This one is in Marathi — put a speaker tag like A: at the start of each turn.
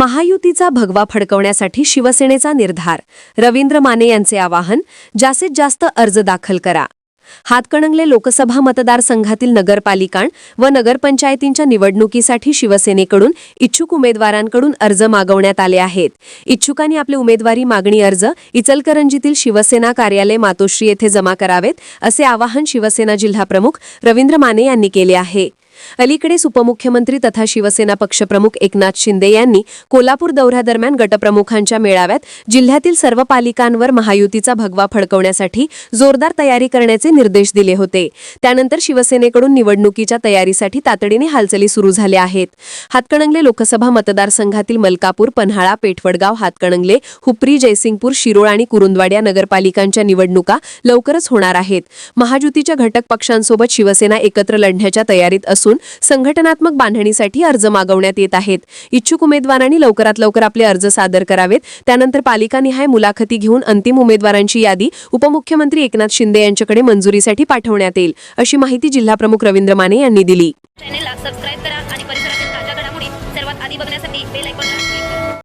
A: महायुतीचा भगवा फडकवण्यासाठी शिवसेनेचा निर्धार. रवींद्र माने यांचे आवाहन जास्तीत जास्त अर्ज दाखल करा. हातकणंगले लोकसभा मतदारसंघातील नगरपालिकां व नगरपंचायतींच्या निवडणुकीसाठी शिवसेनेकडून इच्छुक उमेदवारांकडून अर्ज मागवण्यात आले आहेत. इच्छुकांनी आपले उमेदवारी मागणी अर्ज इचलकरंजीतील शिवसेना कार्यालय मातोश्री येथे जमा करावेत असे आवाहन शिवसेना जिल्हाप्रमुख रवींद्र माने यांनी केले आहे. अलीकडेच उपमुख्यमंत्री तथा शिवसेना पक्षप्रमुख एकनाथ शिंदे यांनी कोल्हापूर दौऱ्यादरम्यान गटप्रमुखांच्या मेळाव्यात जिल्ह्यातील सर्व पालिकांवर महायुतीचा भगवा फडकवण्यासाठी जोरदार तयारी करण्याचे निर्देश दिले होते. त्यानंतर शिवसेनेकडून निवडणुकीच्या तयारीसाठी तातडीने हालचाली सुरू झाल्या आहेत. हातकणंगले लोकसभा मतदारसंघातील मलकापूर पन्हाळा पेठवडगाव हातकणंगले हुपरी जयसिंगपूर शिरोळ आणि कुरुंदवाड या नगरपालिकांच्या निवडणुका लवकरच होणार आहेत. महायुतीच्या घटक पक्षांसोबत शिवसेना एकत्र लढण्याच्या तयारीत असून संघटनात्मक बांधणीसाठी अर्ज मागवण्यात येत आहेत. इच्छुक उमेदवारांनी लवकरात लवकर आपले अर्ज सादर करावेत. त्यानंतर पालिकानिहाय मुलाखती घेऊन अंतिम उमेदवारांची यादी उपमुख्यमंत्री एकनाथ शिंदे यांच्याकडे मंजुरीसाठी पाठवण्यात येईल अशी माहिती जिल्हा प्रमुख रवींद्र माने यांनी दिली.
B: चॅनेलला सबस्क्राईब करा आणि परिसरातील ताज्या घडामोडी सर्वात आधी बघण्यासाठी बेल आयकॉनला